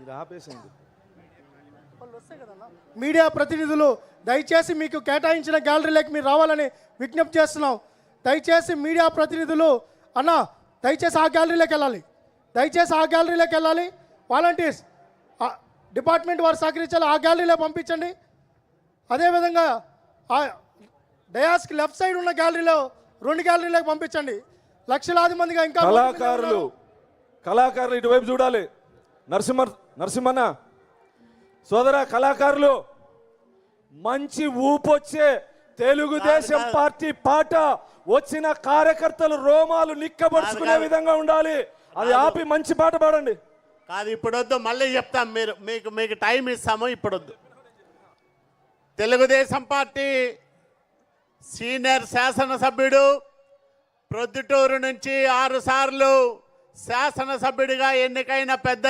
మీరు ఆపేసింది. మీడియా ప్రతినిధులు దయచేసి మీకు కేటాయించిన గ్యాలరీలోకి మీరు రావాలని విజ్ఞప్తి చేస్తున్నాం. దయచేసి మీడియా ప్రతినిధులు అన్న దయచేసి ఆ గ్యాలరీలోకి వెళ్ళాలి. దయచేసి ఆ గ్యాలరీలోకి వెళ్ళాలి. వాలంటీర్స్ ఆ డిపార్ట్మెంట్ వారు సహకరించాలి ఆ గ్యాలరీలో పంపించండి. అదేవిధంగా ఆ డయాస్కి లెఫ్ట్ సైడ్ ఉన్న గ్యాలరీలో రెండు గ్యాలరీలకు పంపించండి. లక్షలాది మందిగా ఇంకా కళాకారులు కళాకారులు ఇటువైపు చూడాలి. నరసింహ నరసింహన్న సోదర కళాకారులు మంచి ఊపొచ్చే తెలుగుదేశం పార్టీ పాట వచ్చిన కార్యకర్తలు రోమాలు నిక్కబడుచుకునే. విధంగా ఉండాలి. అది ఆపి మంచి పాట పాడండి. కాదు ఇప్పుడు వద్దు మళ్ళీ చెప్తాం మీరు. మీకు మీకు టైం ఇస్తాము ఇప్పుడు వద్దు తెలుగుదేశం పార్టీ సీనియర్ శాసనసభ్యుడు ప్రొద్దుటూరు నుంచి ఆరు సార్లు శాసనసభ్యుడిగా ఎన్నికైన పెద్ద